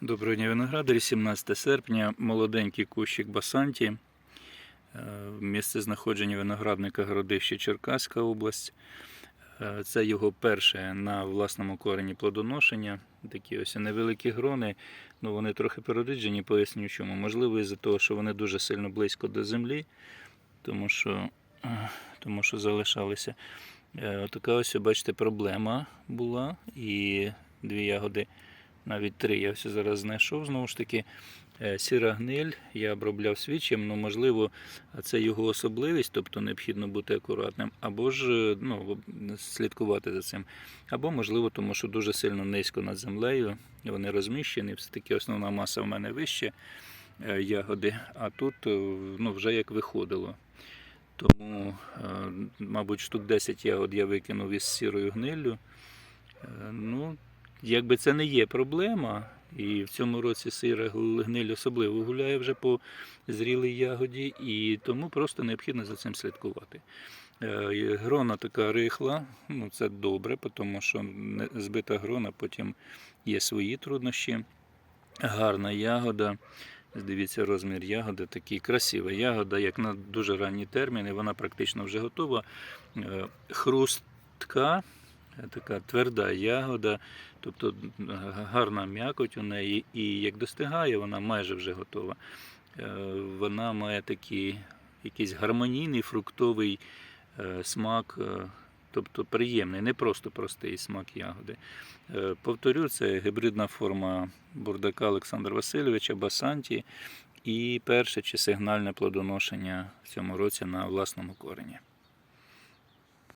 Доброго дня виноградарі, 17 серпня, молоденький кущик Басанті. Е, Місце знаходження виноградника Городище Черкаська область. Е, Це його перше на власному корені плодоношення. Такі ось невеликі грони, ну вони трохи перероджені, поясню чому. Можливо, із-за того, що вони дуже сильно близько до землі, тому що, е, тому що залишалися. Отака ось, бачите, проблема була. І дві ягоди навіть три я все зараз знайшов. Знову ж таки, Е, сіра гниль я обробляв свічем, ну можливо, це його особливість, тобто необхідно бути акуратним, або ж е, ну, слідкувати за цим. Або, можливо, тому що дуже сильно низько над землею вони розміщені, все-таки основна маса в мене вище е, ягоди, а тут ну, вже як виходило. Тому, мабуть, штук 10 ягод я викинув із сірою гниллю. Ну, якби це не є проблема, і в цьому році сира гниль особливо гуляє вже по зрілій ягоді, і тому просто необхідно за цим слідкувати. Е, Грона така рихла, ну це добре, тому що збита грона, потім є свої труднощі. Гарна ягода. Дивіться, розмір ягоди такий красива ягода, як на дуже ранні терміни, вона практично вже готова. Е, Хрустка, така тверда ягода, тобто гарна м'якоть у неї, і як достигає, вона майже вже готова. Е, Вона має такий якийсь гармонійний фруктовий е, смак, е, тобто приємний, не просто простий смак ягоди. Повторю, це гібридна форма бурдака Олександра Васильовича Басанті і перше чи сигнальне плодоношення в цьому році на власному корені.